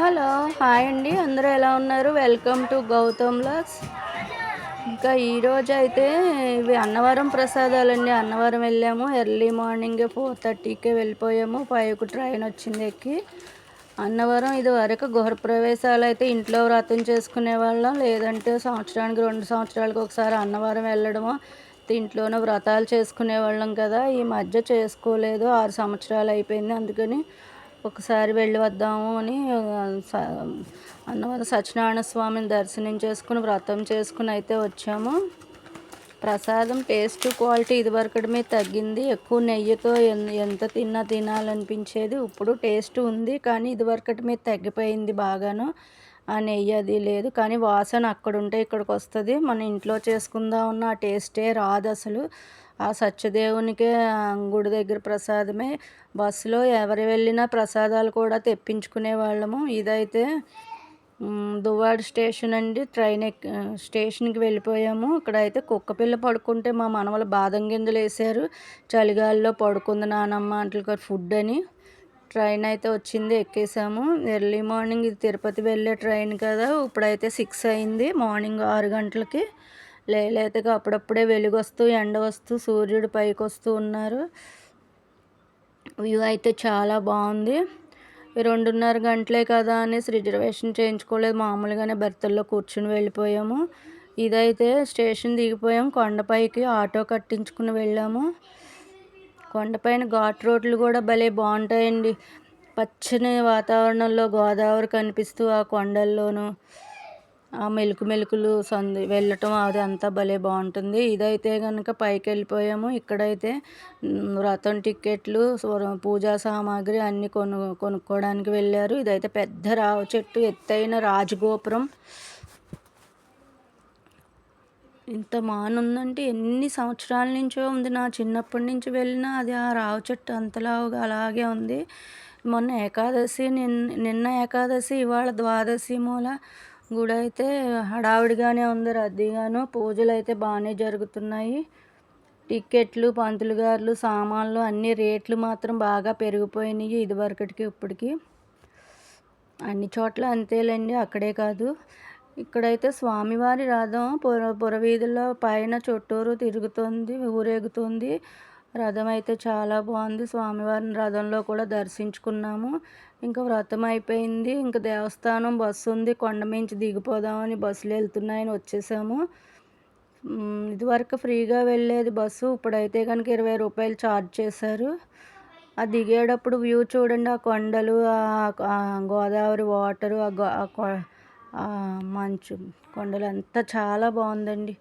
Hello hi అండి. అందరూ ఎలా ఉన్నారు? వెల్కమ్ టు గౌతమ్ లాక్స్ ఇంకా ఈరోజు అయితే ఇవి అన్నవరం ప్రసాదాలండి. అన్నవరం వెళ్ళాము. ఎర్లీ మార్నింగ్ ఫోర్ థర్టీకే వెళ్ళిపోయాము. ఫైవ్కి ట్రైన్ వచ్చింది ఎక్కి. అన్నవరం ఇది వరకు గృహప్రవేశాలు అయితే ఇంట్లో వ్రతం చేసుకునే వాళ్ళం. లేదంటే సంవత్సరానికి రెండు సంవత్సరాలకు ఒకసారి అన్నవరం వెళ్ళడము. ఇంట్లోనే వ్రతాలు చేసుకునే వాళ్ళం కదా. ఈ మధ్య చేసుకోలేదు. ఆరు సంవత్సరాలు అయిపోయింది. అందుకని ఒకసారి వెళ్ళి వద్దాము అని అన్నవరం సత్యనారాయణ స్వామిని దర్శనం చేసుకుని వ్రతం చేసుకుని అయితే వచ్చాము. ప్రసాదం టేస్ట్ క్వాలిటీ ఇదివరకటి మీద తగ్గింది. ఎక్కువ నెయ్యితో ఎంత తిన్నా తినాలనిపించేది. ఇప్పుడు టేస్ట్ ఉంది కానీ ఇదివరకటి మీద తగ్గిపోయింది బాగాను. నెయ్యి అది లేదు. కానీ వాసన అక్కడ ఉంటే ఇక్కడికి వస్తుంది మన ఇంట్లో చేసుకుందాం ఉన్న ఆ టేస్టే రాదు అసలు. ఆ సత్యదేవునికే గుడి దగ్గర ప్రసాదమే. బస్సులో ఎవరు వెళ్ళినా ప్రసాదాలు కూడా తెప్పించుకునే వాళ్ళము. ఇదైతే దువ్వాడ స్టేషన్ అండి. ట్రైన్ ఎక్ స్టేషన్కి వెళ్ళిపోయాము. ఇక్కడ అయితే కుక్క పిల్ల పడుకుంటే మా మనవలు బాదం గింజలు వేసారు. చలిగాలిలో పడుకుంది నానమ్మ అంటలు ఫుడ్ అని. ట్రైన్ అయితే వచ్చింది ఎక్కేసాము. ఎర్లీ మార్నింగ్ ఇది తిరుపతి వెళ్ళే ట్రైన్ కదా ఇప్పుడైతే సిక్స్ అయింది. మార్నింగ్ ఆరు గంటలకి లేలేతగా అప్పుడప్పుడే వెలుగు వస్తూ ఎండ వస్తూ సూర్యుడు పైకి వస్తూ ఉన్నారు. వ్యూ అయితే చాలా బాగుంది. రెండున్నర గంటలే కదా అనేసి రిజర్వేషన్ చేయించుకోలేదు. మామూలుగానే బెర్తల్లో కూర్చుని వెళ్ళిపోయాము. ఇదైతే స్టేషన్ దిగిపోయాం. కొండపైకి ఆటో కట్టించుకుని వెళ్ళాము. కొండపైన ఘాట్ రోడ్లు కూడా భలే బాగుంటాయండి. పచ్చని వాతావరణంలో గోదావరి కనిపిస్తూ ఆ కొండల్లోనూ ఆ మెలుకు మెలుకులు సంది వెళ్ళటం అది అంతా భలే బాగుంటుంది. ఇదైతే కనుక పైకి వెళ్ళిపోయాము. ఇక్కడైతే వ్రతం టిక్కెట్లు పూజా సామాగ్రి అన్నీ కొను కొనుక్కోవడానికి వెళ్ళారు. ఇదైతే పెద్ద రావు చెట్టు ఎత్తైన రాజగోపురం. ఇంత మానుందంటే ఎన్ని సంవత్సరాల నుంచో ఉంది నా చిన్నప్పటి నుంచి వెళ్ళినా అది ఆ రావు చెట్టు అంతలావుగా అలాగే ఉంది. మొన్న ఏకాదశి నిన్న నిన్న ఏకాదశి ఇవాళ ద్వాదశి మూల గుడి అయితే హడావిడిగానే ఉంది. రద్దీగాను పూజలు అయితే బాగానే జరుగుతున్నాయి. టిక్కెట్లు పంతులు గారులు సామాన్లు అన్ని రేట్లు మాత్రం బాగా పెరిగిపోయినాయి ఇదివరకటికి ఇప్పటికి. అన్ని చోట్ల అంతేలేండి అక్కడే కాదు. ఇక్కడైతే స్వామివారి రథం పుర పురవీధుల్లో పైన చుట్టూరు తిరుగుతుంది ఊరేగుతుంది. రథం అయితే చాలా బాగుంది. స్వామివారిని రథంలో కూడా దర్శించుకున్నాము. ఇంకా వ్రతం అయిపోయింది. ఇంకా దేవస్థానం బస్సు ఉంది. కొండ మించి దిగిపోదామని బస్సులు వెళ్తున్నాయని వచ్చేసాము. ఇదివరకు ఫ్రీగా వెళ్ళేది బస్సు. ఇప్పుడైతే కనుక ఇరవై రూపాయలు ఛార్జ్ చేశారు. ఆ దిగేటప్పుడు వ్యూ చూడండి. ఆ కొండలు ఆ గోదావరి వాటరు ఆ మంచు కొండలు అంతా చాలా బాగుందండి.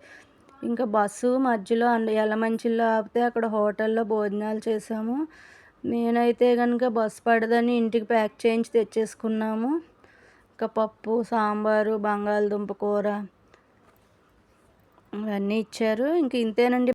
ఇంకా బస్సు మధ్యలో యలమంచిలో ఆపితే అక్కడ హోటల్లో భోజనాలు చేసాము. నేనైతే కనుక బస్సు పడదని ఇంటికి ప్యాక్ చేయించి తెచ్చేసుకున్నాము. ఇంకా పప్పు సాంబారు బంగాళదుంప కూర ఇవన్నీ ఇచ్చారు. ఇంక ఇంతేనండి